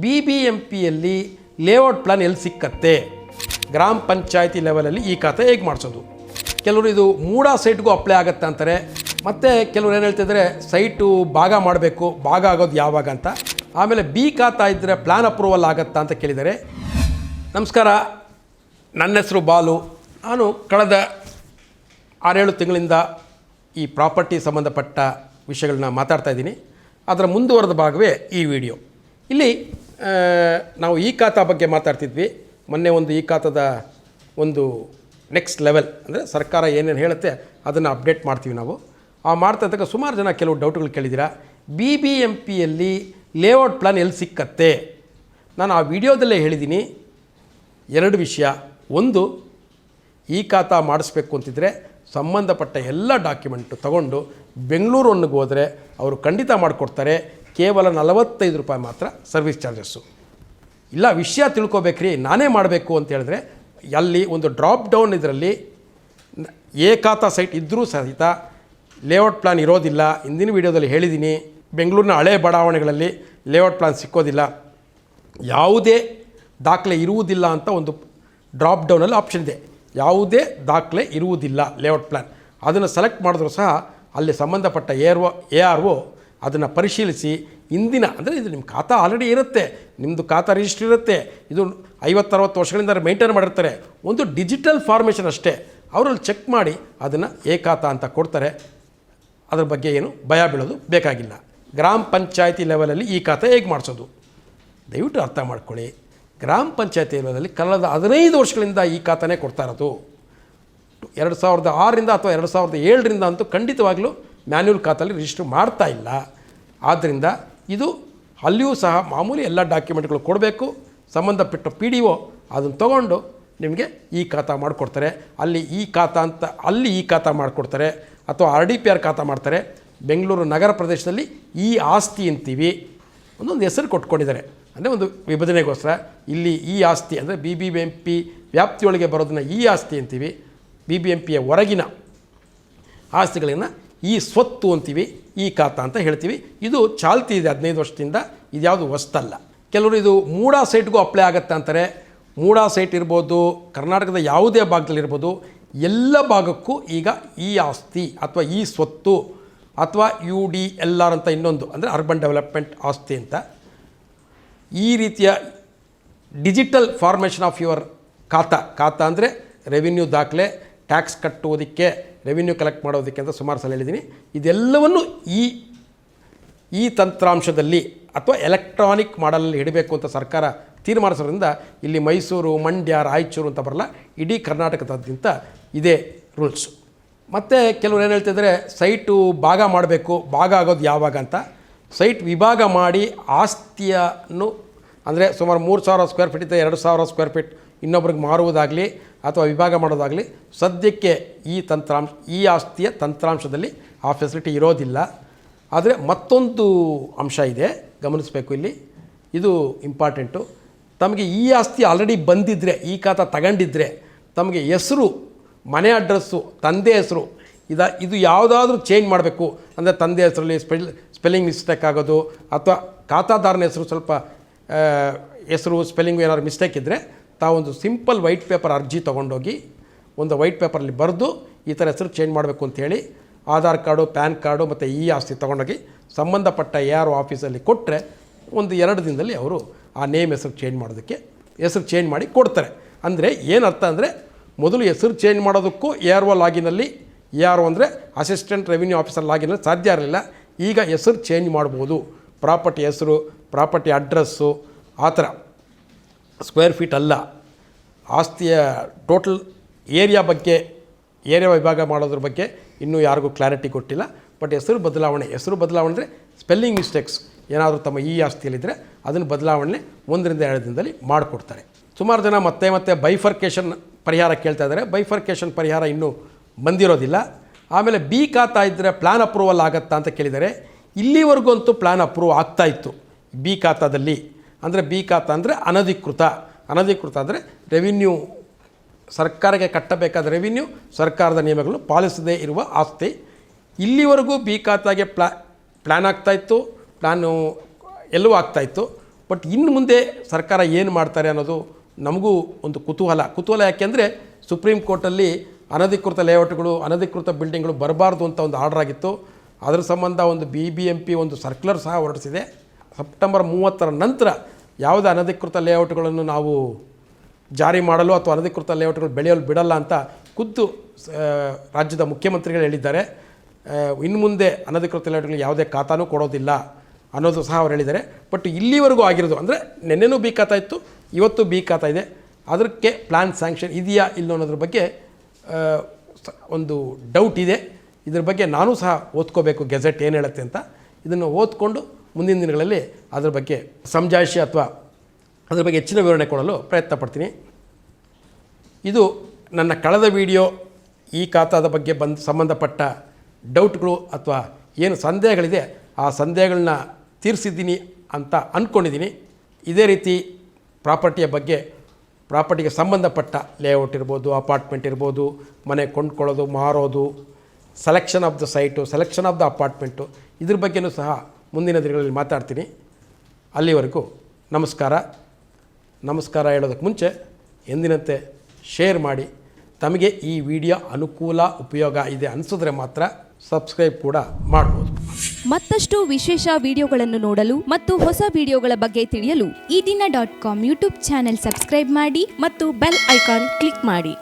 B B M ಪಿಯಲ್ಲಿ layout plan ಎಲ್ಲಿ ಸಿಕ್ಕತ್ತೆ? ಗ್ರಾಮ ಪಂಚಾಯತಿ ಲೆವೆಲಲ್ಲಿ ಈ ಖಾತೆ ಹೇಗೆ ಮಾಡಿಸೋದು? ಕೆಲವರು ಇದು ಮೂಡ ಸೈಟ್ಗೂ ಅಪ್ಲೈ ಆಗುತ್ತೆ ಅಂತಾರೆ. ಮತ್ತು ಕೆಲವರು ಏನು ಹೇಳ್ತಿದ್ರೆ? ಸೈಟು ಭಾಗ ಮಾಡಬೇಕು, ಭಾಗ ಆಗೋದು ಯಾವಾಗ ಅಂತ. ಆಮೇಲೆ ಬಿ ಖಾತಾ ಇದ್ದರೆ ಪ್ಲಾನ್ ಅಪ್ರೂವಲ್ ಆಗತ್ತಾ ಅಂತ ಕೇಳಿದ್ದಾರೆ ನಮಸ್ಕಾರ, ನನ್ನ ಹೆಸರು ಬಾಲು. ನಾನು ಕಳೆದ ಆರೇಳು ತಿಂಗಳಿಂದ ಈ ಪ್ರಾಪರ್ಟಿ ಸಂಬಂಧಪಟ್ಟ ವಿಷಯಗಳನ್ನ ಮಾತಾಡ್ತಾ ಇದ್ದೀನಿ. ಅದರ ಮುಂದುವರೆದ ಭಾಗವೇ ಈ ವಿಡಿಯೋ ಇಲ್ಲಿ ನಾವು ಈ ಖಾತಾ ಬಗ್ಗೆ ಮಾತಾಡ್ತಿದ್ವಿ. ಮೊನ್ನೆ ಒಂದು ಈ ಖಾತಾದ ಒಂದು ನೆಕ್ಸ್ಟ್ ಲೆವೆಲ್ ಅಂದರೆ ಸರ್ಕಾರ ಏನೇನು ಹೇಳುತ್ತೆ ಅದನ್ನು ಅಪ್ಡೇಟ್ ಮಾಡ್ತೀವಿ ನಾವು. ಆ ಮಾಡ್ತಾ ಇದ್ದಾಗ ಸುಮಾರು ಜನ ಕೆಲವು ಡೌಟ್ಗಳು ಕೇಳಿದ್ದೀರಾ? ಬಿ ಬಿ ಎಂ ಪಿಯಲ್ಲಿ ಲೇಔಟ್ ಪ್ಲಾನ್ ಎಲ್ಲಿ ಸಿಕ್ಕತ್ತೆ? ನಾನು ಆ ವಿಡಿಯೋದಲ್ಲೇ ಹೇಳಿದ್ದೀನಿ. ಎರಡು ವಿಷಯ. ಒಂದು, ಈ ಖಾತಾ ಮಾಡಿಸ್ಬೇಕು ಅಂತಿದ್ರೆ ಸಂಬಂಧಪಟ್ಟ ಎಲ್ಲ ಡಾಕ್ಯುಮೆಂಟು ತಗೊಂಡು ಬೆಂಗಳೂರು ಹೋದರೆ ಅವರು ಖಂಡಿತ ಮಾಡಿಕೊಡ್ತಾರೆ. ಕೇವಲ ನಲವತ್ತೈದು ರೂಪಾಯಿ ಮಾತ್ರ ಸರ್ವಿಸ್ ಚಾರ್ಜಸ್ಸು. ಇಲ್ಲ, ವಿಷಯ ತಿಳ್ಕೊಬೇಕ್ರಿ, ನಾನೇ ಮಾಡಬೇಕು ಅಂತ ಹೇಳಿದ್ರೆ, ಅಲ್ಲಿ ಒಂದು ಡ್ರಾಪ್ ಡೌನ್ ಇದರಲ್ಲಿ ಏಕಾತ ಸೈಟ್ ಇದ್ದರೂ ಸಹಿತ ಲೇಔಟ್ ಪ್ಲಾನ್ ಇರೋದಿಲ್ಲ. ಹಿಂದಿನ ವೀಡಿಯೋದಲ್ಲಿ ಹೇಳಿದ್ದೀನಿ ಬೆಂಗಳೂರಿನ ಹಳೆ ಬಡಾವಣೆಗಳಲ್ಲಿ ಲೇಔಟ್ ಪ್ಲಾನ್ ಸಿಕ್ಕೋದಿಲ್ಲ. ಯಾವುದೇ ದಾಖಲೆ ಇರುವುದಿಲ್ಲ ಅಂತ ಒಂದು ಡ್ರಾಪ್ ಡೌನಲ್ಲಿ ಆಪ್ಷನ್ ಇದೆ. ಯಾವುದೇ ದಾಖಲೆ ಇರುವುದಿಲ್ಲ ಲೇಔಟ್ ಪ್ಲಾನ್ ಅದನ್ನು ಸೆಲೆಕ್ಟ್ ಮಾಡಿದ್ರೂ ಸಹ ಅಲ್ಲಿ ಸಂಬಂಧಪಟ್ಟ A R O A R O ಅದನ್ನು ಪರಿಶೀಲಿಸಿ ಇಂದಿನ, ಅಂದರೆ ಇದು ನಿಮ್ಮ ಖಾತಾ ಆಲ್ರೆಡಿ ಇರುತ್ತೆ ನಿಮ್ಮದು ಖಾತಾ ರಿಜಿಸ್ಟರ್ ಇರುತ್ತೆ, ಇದು ಐವತ್ತರವತ್ತು ವರ್ಷಗಳಿಂದ ಮೇಂಟೈನ್ ಮಾಡಿರ್ತಾರೆ, ಒಂದು ಡಿಜಿಟಲ್ ಫಾರ್ಮೇಷನ್ ಅಷ್ಟೇ. ಅವರಲ್ಲಿ ಚೆಕ್ ಮಾಡಿ ಅದನ್ನು ಏ ಖಾತಾ ಅಂತ ಕೊಡ್ತಾರೆ. ಅದ್ರ ಬಗ್ಗೆ ಏನು ಭಯ ಬೀಳೋದು ಬೇಕಾಗಿಲ್ಲ. ಗ್ರಾಮ ಪಂಚಾಯತಿ ಲೆವೆಲಲ್ಲಿ ಈ ಖಾತೆ ಹೇಗೆ ಮಾಡಿಸೋದು? ದಯವಿಟ್ಟು ಅರ್ಥ ಮಾಡ್ಕೊಳ್ಳಿ. ಗ್ರಾಮ ಪಂಚಾಯತಿ ಲೆವೆಲಲ್ಲಿ ಕಳೆದ ಹದಿನೈದು ವರ್ಷಗಳಿಂದ ಈ ಖಾತಾನೇ ಕೊಡ್ತಾ ಇರೋದು. ಎರಡು ಸಾವಿರದ ಆರರಿಂದ ಅಥವಾ ಎರಡು ಸಾವಿರದ ಏಳರಿಂದ ಅಂತೂ ಖಂಡಿತವಾಗಲೂ ಮ್ಯಾನ್ಯುವಲ್ ಖಾತಲ್ಲಿ ರಿಜಿಸ್ಟರ್ ಮಾಡ್ತಾ ಇಲ್ಲ. ಆದ್ದರಿಂದ ಇದು ಅಲ್ಲಿಯೂ ಸಹ ಮಾಮೂಲಿ ಎಲ್ಲ ಡಾಕ್ಯುಮೆಂಟ್ಗಳು ಕೊಡಬೇಕು. ಸಂಬಂಧಪಟ್ಟ ಪಿ ಡಿ ಒ ಅದನ್ನು ತೊಗೊಂಡು ನಿಮಗೆ ಈ ಖಾತಾ ಮಾಡಿಕೊಡ್ತಾರೆ. ಅಲ್ಲಿ ಈ ಖಾತಾ ಅಂತ, ಅಲ್ಲಿ ಈ ಖಾತಾ ಮಾಡಿಕೊಡ್ತಾರೆ. ಅಥವಾ ಆರ್ ಡಿ ಪಿ ಆರ್ ಖಾತಾ ಮಾಡ್ತಾರೆ. ಬೆಂಗಳೂರು ನಗರ ಪ್ರದೇಶದಲ್ಲಿ ಈ ಆಸ್ತಿ ಅಂತೀವಿ. ಒಂದೊಂದು ಹೆಸರು ಕೊಟ್ಕೊಂಡಿದ್ದಾರೆ. ಅಂದರೆ ಒಂದು ವಿಭಜನೆಗೋಸ್ಕರ ಇಲ್ಲಿ ಈ ಆಸ್ತಿ ಅಂದರೆ ಬಿ ಬಿ ಎಂ ಪಿ ವ್ಯಾಪ್ತಿಯೊಳಗೆ ಬರೋದನ್ನ ಈ ಆಸ್ತಿ ಅಂತೀವಿ. ಬಿ ಬಿ ಎಂ ಪಿಯ ಹೊರಗಿನ ಆಸ್ತಿಗಳನ್ನು ಈ ಸ್ವತ್ತು ಅಂತೀವಿ, ಈ ಖಾತ ಅಂತ ಹೇಳ್ತೀವಿ. ಇದು ಚಾಲ್ತಿ ಇದೆ ಹದಿನೈದು ವರ್ಷದಿಂದ ಇದ್ಯಾವುದು ಹೊಸ್ತಲ್ಲ. ಕೆಲವರು ಇದು ಮೂಡಾ ಸೈಟ್ಗೂ ಅಪ್ಲೈ ಆಗುತ್ತೆ ಅಂತಾರೆ. ಮೂಡಾ ಸೈಟ್ ಇರ್ಬೋದು, ಕರ್ನಾಟಕದ ಯಾವುದೇ ಭಾಗದಲ್ಲಿರ್ಬೋದು ಎಲ್ಲ ಭಾಗಕ್ಕೂ ಈಗ ಈ ಆಸ್ತಿ ಅಥವಾ ಈ ಸ್ವತ್ತು ಅಥವಾ ಯು ಡಿ ಎಲ್ ಆರ್ ಅಂತ ಇನ್ನೊಂದು, ಅಂದರೆ ಅರ್ಬನ್ ಡೆವಲಪ್ಮೆಂಟ್ ಆಸ್ತಿ ಅಂತ. ಈ ರೀತಿಯ ಡಿಜಿಟಲ್ ಫಾರ್ಮೇಷನ್ ಆಫ್ ಯುವರ್ ಖಾತಾ ಖಾತಾ ಅಂದರೆ ರೆವಿನ್ಯೂ ದಾಖಲೆ, ಟ್ಯಾಕ್ಸ್ ಕಟ್ಟುವುದಕ್ಕೆ ರೆವಿನ್ಯೂ ಕಲೆಕ್ಟ್ ಮಾಡೋದಕ್ಕೆ ಅಂತ ಸುಮಾರು ಸಲ ಹೇಳಿದ್ದೀನಿ ಇದೆಲ್ಲವನ್ನು ಈ ಈ ತಂತ್ರಾಂಶದಲ್ಲಿ ಅಥವಾ ಎಲೆಕ್ಟ್ರಾನಿಕ್ ಮಾಡಲಲ್ಲಿ ಇಡಬೇಕು ಅಂತ ಸರ್ಕಾರ ತೀರ್ಮಾನಿಸೋದ್ರಿಂದ ಇಲ್ಲಿ ಮೈಸೂರು, ಮಂಡ್ಯ, ರಾಯಚೂರು ಅಂತ ಬರಲ್ಲ, ಇಡೀ ಕರ್ನಾಟಕದಾದ್ಯಂತ ಇದೇ ರೂಲ್ಸು ಮತ್ತು ಕೆಲವರು ಏನು ಹೇಳ್ತಿದ್ರೆ ಸೈಟು ಭಾಗ ಮಾಡಬೇಕು, ಭಾಗ ಆಗೋದು ಯಾವಾಗ ಅಂತ? ಸೈಟ್ ವಿಭಾಗ ಮಾಡಿ ಆಸ್ತಿಯನ್ನು, ಅಂದರೆ ಸುಮಾರು ಮೂರು ಸಾವಿರ ಸ್ಕ್ವೇರ್ ಫೀಟ್ ಇದೆ ಎರಡು ಸಾವಿರ ಸ್ಕ್ವೇರ್ ಫೀಟ್ ಇನ್ನೊಬ್ರಿಗೆ ಮಾರುವುದಾಗಲಿ ಅಥವಾ ವಿಭಾಗ ಮಾಡೋದಾಗಲಿ ಸದ್ಯಕ್ಕೆ ಈ ತಂತ್ರಾಂಶ, ಈ ಆಸ್ತಿಯ ತಂತ್ರಾಂಶದಲ್ಲಿ ಆ ಫೆಸಿಲಿಟಿ ಇರೋದಿಲ್ಲ. ಆದರೆ ಮತ್ತೊಂದು ಅಂಶ ಇದೆ, ಗಮನಿಸಬೇಕು ಇಲ್ಲಿ. ಇದು ಇಂಪಾರ್ಟೆಂಟು ತಮಗೆ ಈ ಆಸ್ತಿ ಆಲ್ರೆಡಿ ಬಂದಿದ್ದರೆ ಈ ಖಾತ ತಗೊಂಡಿದ್ದರೆ ತಮಗೆ ಹೆಸರು, ಮನೆ ಅಡ್ರೆಸ್ಸು ತಂದೆ ಹೆಸರು, ಇದ, ಇದು ಯಾವುದಾದ್ರೂ ಚೇಂಜ್ ಮಾಡಬೇಕು. ಅಂದರೆ ತಂದೆ ಹೆಸರಲ್ಲಿ ಸ್ಪೆಲ್ ಸ್ಪೆಲ್ಲಿಂಗ್ ಮಿಸ್ಟೇಕ್ ಆಗೋದು, ಅಥವಾ ಖಾತಾದಾರನ ಹೆಸರು ಸ್ವಲ್ಪ ಹೆಸರು ಸ್ಪೆಲ್ಲಿಂಗು ಏನಾದ್ರು ಮಿಸ್ಟೇಕ್ ಇದ್ದರೆ ತಾವೊಂದು ಸಿಂಪಲ್ ವೈಟ್ ಪೇಪರ್ ಅರ್ಜಿ ತೊಗೊಂಡೋಗಿ ಒಂದು ವೈಟ್ ಪೇಪರಲ್ಲಿ ಬರೆದು ಈ ಥರ ಹೆಸರು ಚೇಂಜ್ ಮಾಡಬೇಕು ಅಂತೇಳಿ ಆಧಾರ್ ಕಾರ್ಡು, ಪ್ಯಾನ್ ಕಾರ್ಡು ಮತ್ತು ಈ ಆಸ್ತಿ ತೊಗೊಂಡೋಗಿ ಸಂಬಂಧಪಟ್ಟ ಯಾರು ಆಫೀಸಲ್ಲಿ ಕೊಟ್ಟರೆ ಒಂದು ಎರಡು ದಿನದಲ್ಲಿ ಅವರು ಆ ನೇಮ್ ಹೆಸರು ಚೇಂಜ್ ಮಾಡೋದಕ್ಕೆ ಹೆಸರು ಚೇಂಜ್ ಮಾಡಿ ಕೊಡ್ತಾರೆ. ಅಂದರೆ ಏನರ್ಥ ಅಂದರೆ ಮೊದಲು ಹೆಸರು ಚೇಂಜ್ ಮಾಡೋದಕ್ಕೂ ಎ ಆರ್ ಒ ಲಾಗಿನಲ್ಲಿ ಎ ಆರ್ ಒ ಅಂದರೆ ಅಸಿಸ್ಟೆಂಟ್ ರೆವಿನ್ಯೂ ಆಫೀಸರ್ ಲಾಗಿನಲ್ಲಿ ಸಾಧ್ಯ ಇರಲಿಲ್ಲ. ಈಗ ಹೆಸರು ಚೇಂಜ್ ಮಾಡ್ಬೋದು. ಪ್ರಾಪರ್ಟಿ ಹೆಸರು, ಪ್ರಾಪರ್ಟಿ ಅಡ್ರೆಸ್ಸು ಆ ಥರ. ಸ್ಕ್ವೇರ್ ಫೀಟ್ ಅಲ್ಲ. ಆಸ್ತಿಯ ಟೋಟಲ್ ಏರಿಯಾ ಬಗ್ಗೆ, ಏರಿಯಾ ವಿಭಾಗ ಮಾಡೋದ್ರ ಬಗ್ಗೆ ಇನ್ನೂ ಯಾರಿಗೂ ಕ್ಲಾರಿಟಿ ಕೊಟ್ಟಿಲ್ಲ. ಬಟ್ ಹೆಸರು ಬದಲಾವಣೆ ಹೆಸರು ಬದಲಾವಣೆ ಅಂದರೆ ಸ್ಪೆಲ್ಲಿಂಗ್ ಮಿಸ್ಟೇಕ್ಸ್ ಏನಾದರೂ ತಮ್ಮ ಈ ಆಸ್ತಿಯಲ್ಲಿದ್ದರೆ ಅದನ್ನು ಬದಲಾವಣೆ ಒಂದರಿಂದ ಎರಡು ದಿನದಲ್ಲಿ ಮಾಡಿಕೊಡ್ತಾರೆ. ಸುಮಾರು ಜನ ಮತ್ತೆ ಮತ್ತೆ ಬೈಫರ್ಕೇಷನ್ ಪರಿಹಾರ ಕೇಳ್ತಾ ಇದ್ದಾರೆ. ಬೈಫರ್ಕೇಷನ್ ಪರಿಹಾರ ಇನ್ನೂ ಬಂದಿರೋದಿಲ್ಲ. ಆಮೇಲೆ ಬಿ ಖಾತಾ ಇದ್ದರೆ ಪ್ಲ್ಯಾನ್ ಅಪ್ರೂವಲ್ ಆಗುತ್ತಾ ಅಂತ ಕೇಳಿದರೆ, ಇಲ್ಲಿವರೆಗೂ ಅಂತೂ ಪ್ಲ್ಯಾನ್ ಅಪ್ರೂವ್ ಆಗ್ತಾ ಇತ್ತು. ಬಿ ಖಾತಾದಲ್ಲಿ ಅಂದರೆ ಬಿ ಖಾತ ಅಂದರೆ ಅನಧಿಕೃತ. ಅನಧಿಕೃತ ಅಂದರೆ ರೆವಿನ್ಯೂ ಸರ್ಕಾರಕ್ಕೆ ಕಟ್ಟಬೇಕಾದ ರೆವಿನ್ಯೂ ಸರ್ಕಾರದ ನಿಯಮಗಳು ಪಾಲಿಸದೇ ಇರುವ ಆಸ್ತಿ. ಇಲ್ಲಿವರೆಗೂ ಬಿ ಖಾತಾಗೆ ಪ್ಲಾ ಪ್ಲ್ಯಾನ್ ಆಗ್ತಾಯಿತ್ತು ಪ್ಲ್ಯಾನು ಎಲ್ಲವೂ ಆಗ್ತಾಯಿತ್ತು ಬಟ್ ಇನ್ನು ಮುಂದೆ ಸರ್ಕಾರ ಏನು ಮಾಡ್ತಾರೆ ಅನ್ನೋದು ನಮಗೂ ಒಂದು ಕುತೂಹಲ. ಕುತೂಹಲ ಯಾಕೆಂದರೆ ಸುಪ್ರೀಂ ಕೋರ್ಟಲ್ಲಿ ಅನಧಿಕೃತ ಲೇಔಟ್ಗಳು, ಅನಧಿಕೃತ ಬಿಲ್ಡಿಂಗ್ಗಳು ಬರಬಾರ್ದು ಅಂತ ಒಂದು ಆರ್ಡರ್ ಆಗಿತ್ತು. ಅದರ ಸಂಬಂಧ ಒಂದು ಬಿ ಬಿ ಎಂ ಪಿ ಒಂದು ಸರ್ಕ್ಯುಲರ್ ಸಹ ಹೊರಡಿಸಿದೆ. ಸೆಪ್ಟೆಂಬರ್ ಮೂವತ್ತರ ನಂತರ ಯಾವುದೇ ಅನಧಿಕೃತ ಲೇಔಟ್ಗಳನ್ನು ನಾವು ಜಾರಿ ಮಾಡಲು ಅಥವಾ ಅನಧಿಕೃತ ಲೇಔಟ್ಗಳು ಬೆಳೆಯಲು ಬಿಡಲ್ಲ ಅಂತ ಖುದ್ದು ರಾಜ್ಯದ ಮುಖ್ಯಮಂತ್ರಿಗಳು ಹೇಳಿದ್ದಾರೆ. ಇನ್ನು ಮುಂದೆ ಅನಧಿಕೃತ ಲೇಔಟ್ಗಳಿಗೆ ಯಾವುದೇ ಖಾತಾನೂ ಕೊಡೋದಿಲ್ಲ ಅನ್ನೋದು ಸಹ ಅವ್ರು ಹೇಳಿದ್ದಾರೆ. ಬಟ್ ಇಲ್ಲಿವರೆಗೂ ಆಗಿರೋದು ಅಂದರೆ ನಿನ್ನೆನೂ ಬಿ ಖಾತಾ ಇತ್ತು, ಇವತ್ತು ಬಿ ಖಾತಾ ಇದೆ. ಅದಕ್ಕೆ ಪ್ಲ್ಯಾನ್ ಸ್ಯಾಂಕ್ಷನ್ ಇದೆಯಾ ಇಲ್ಲ ಅನ್ನೋದ್ರ ಬಗ್ಗೆ ಒಂದು ಡೌಟ್ ಇದೆ. ಇದ್ರ ಬಗ್ಗೆ ನಾನು ಸಹ ಓದ್ಕೋಬೇಕು, ಗೆಜೆಟ್ ಏನು ಹೇಳುತ್ತೆ ಅಂತ. ಇದನ್ನು ಓದ್ಕೊಂಡು ಮುಂದಿನ ದಿನಗಳಲ್ಲಿ ಅದರ ಬಗ್ಗೆ ಸಮಜಾಯಿಷಿ ಅಥವಾ ಅದರ ಬಗ್ಗೆ ಹೆಚ್ಚಿನ ವಿವರಣೆ ಕೊಡಲು ಪ್ರಯತ್ನ ಪಡ್ತೀನಿ. ಇದು ನನ್ನ ಕಳೆದ ವಿಡಿಯೋ ಈ ಖಾತಾದ ಬಗ್ಗೆ ಬಂದು ಸಂಬಂಧಪಟ್ಟ ಡೌಟ್ಗಳು ಅಥವಾ ಏನು ಸಂದೇಹಗಳಿದೆ ಆ ಸಂದೇಹಗಳನ್ನ ತೀರಿಸಿದ್ದೀನಿ ಅಂತ ಅಂದ್ಕೊಂಡಿದ್ದೀನಿ ಇದೇ ರೀತಿ ಪ್ರಾಪರ್ಟಿಯ ಬಗ್ಗೆ ಪ್ರಾಪರ್ಟಿಗೆ ಸಂಬಂಧಪಟ್ಟ ಲೇಔಟ್ ಇರ್ಬೋದು, ಅಪಾರ್ಟ್ಮೆಂಟ್ ಇರ್ಬೋದು, ಮನೆ ಕೊಂಡ್ಕೊಳ್ಳೋದು, ಮಾರೋದು selection of the site selection of the apartment ಇದ್ರ ಬಗ್ಗೆಯೂ ಸಹ ಮುಂದಿನ ದಿನಗಳಲ್ಲಿ ಮಾತಾಡ್ತೀನಿ. ಅಲ್ಲಿವರೆಗೂ ನಮಸ್ಕಾರ. ನಮಸ್ಕಾರ ಹೇಳೋದಕ್ಕೆ ಮುಂಚೆ ಎಂದಿನಂತೆ ಶೇರ್ ಮಾಡಿ. ತಮಗೆ ಈ ವಿಡಿಯೋ ಅನುಕೂಲ ಉಪಯೋಗ ಇದೆ ಅನಿಸಿದ್ರೆ ಮಾತ್ರ ಸಬ್ಸ್ಕ್ರೈಬ್ ಕೂಡ ಮಾಡ್ಬೋದು. ಮತ್ತಷ್ಟು ವಿಶೇಷ ವಿಡಿಯೋಗಳನ್ನು ನೋಡಲು ಮತ್ತು ಹೊಸ ವಿಡಿಯೋಗಳ ಬಗ್ಗೆ ತಿಳಿಯಲು Ee Dina dot com YouTube channel subscribe ಮಾಡಿ ಮತ್ತು ಬೆಲ್ ಐಕಾನ್ ಕ್ಲಿಕ್ ಮಾಡಿ.